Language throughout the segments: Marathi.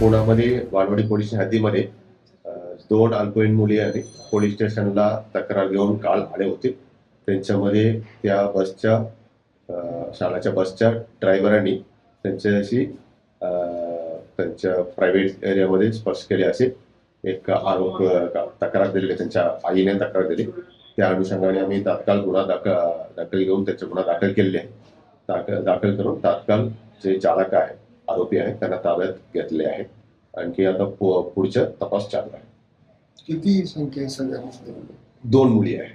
पुण्यामध्ये वालवाडी पोलीस हद्दीमध्ये दोन अल्पवयीन मुली आणि पोलीस स्टेशनला तक्रार घेऊन काल आले होते. त्यांच्यामध्ये त्या बसच्या शाळाच्या बसच्या ड्रायव्हरांनी त्यांच्याशी त्यांच्या प्रायव्हेट एरियामध्ये स्पर्श केले असे. एक आरोप तक्रार दिलेली त्यांच्या आईने तक्रार दिली. त्या अनुषंगाने आम्ही तात्काळ गुन्हा दाखल दाखल घेऊन त्याचे गुन्हा दाखल केलेले आहे दाखल दाखल करून तात्काळ जे चालक आहे आरोपी आहे त्यांना ताब्यात घेतले आहे. आणखी आता पु- पुढचा तपास चालू आहे. किती संख्या सगळ्या दोन मुली आहे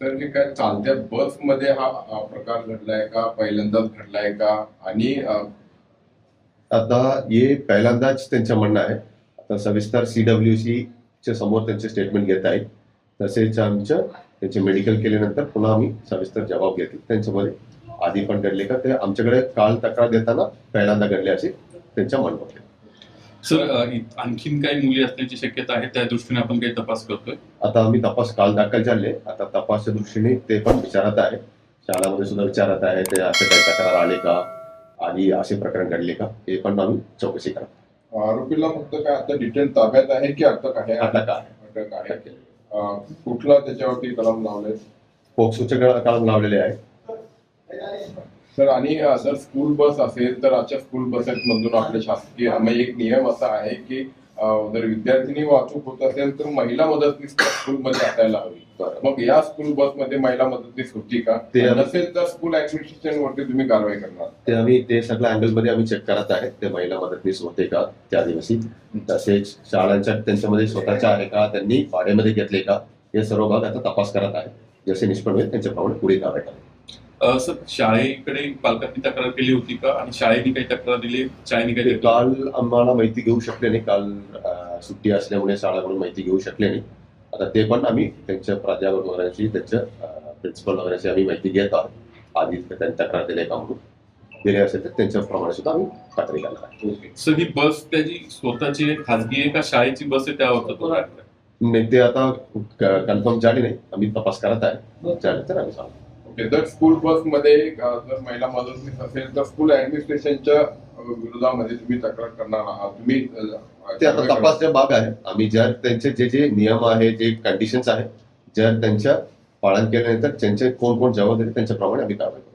सर हे काय चालत्या बसमध्ये हा हा प्रकार घडलाय का? पहिल्यांदाच घडलाय का? आणि आता हे पहिल्यांदाच त्यांचं म्हणणं आहे. आता सविस्तर सी डब्ल्यू सी च्या समोर त्यांचे स्टेटमेंट घेत आहे तसेच आमचं त्यांचे मेडिकल केल्यानंतर पुन्हा आम्ही सविस्तर जबाब घेतले. त्यांच्यामध्ये आधी पण घडले का ते आमच्याकडे काल तक्रार देताना पहिल्यांदा घडले असे त्यांच्या म्हणणं होते सर आणखीन काही मुली असण्याची शक्यता आहे त्या दृष्टीने आपण काही तपास करतोय? आता आम्ही तपास काल दाखल झाले. आता तपासच्या दृष्टीने ते पण विचारत आहे. शाळामध्ये सुद्धा विचारत आहे ते असे काही तक्रार आले का? आणि असे प्रकरण घडले का? हे पण आम्ही चौकशी करत आरोपीला फक्त काय आता डिटेल ताब्यात आहे की अटक आहे? अटक आहे. अटक आहे. अ, कुठला त्याच्यावरती कलम लावले पोक्सोचे कळम लावलेले आहे सर आणि जर स्कूल बस असेल तर आजच्या स्कूल बसेस मधून आपले शासकीय म्हणजे एक नियम असा आहे की जर विद्यार्थिनी वाहतूक होत असेल तर महिला मदतनीस स्कूलमध्ये असायला हवी. मग या स्कूल बसमध्ये महिला मदतनीस होती का? ते- नसेल तर स्कूल ऍडमिनिस्ट्रेशन वरती तुम्ही कारवाई करणार. ते आम्ही ते सगळ्या अँगलमध्ये आम्ही चेक करत आहे. ते महिला मदतनीस होते का? त्या दिवशी. तसेच शाळांच्या त्यांच्यामध्ये स्वतःच्या आहे का? त्यांनी भाड्यामध्ये घेतले का? हे सर्व भाग आता तपास करत आहे. जसे निष्पन्न होईल त्यांच्याप्रमाणे पुढे कारवाई करा अ, सर शाळेकडे पालकांनी तक्रार केली होती का? आणि शाळेने काही तक्रार दिली? शाळेने काही काल आम्हाला माहिती घेऊ शकले नाही. काल सुट्टी असल्यामुळे शाळाकडून माहिती घेऊ शकले नाही. आता ते पण आम्ही त्यांच्या प्राध्यापक वगैरेची त्यांच्या प्रिन्सिपल वगैरेची आम्ही माहिती घेत आहोत. आधी त्यांनी तक्रार दिली का म्हणून. दिले असेल तर त्यांच्याप्रमाणे सुद्धा आम्ही खात्री करणार आहे सर ही बस त्याची स्वतःची खाजगी आहे का? शाळेची बस आहे त्यावर नाही ते आता कन्फर्म झाले नाही. आम्ही तपास करत आहे. झाले तर आम्ही सांगू. ओके जर स्कूल बसमध्ये जर महिला मदतनीस असेल तर स्कूल ऍडमिनिस्ट्रेशनच्या विरोधामध्ये तुम्ही तक्रार करणार आहात. तुम्ही ते आता तपासचे भाग आहे आम्ही जर त्यांचे जे जे नियम आहे जे कंडिशन्स आहे जर त्यांच्या पालन केल्यानंतर त्यांचे कोण कोण जबाबदारी त्यांच्याप्रमाणे आम्ही कारवाई करू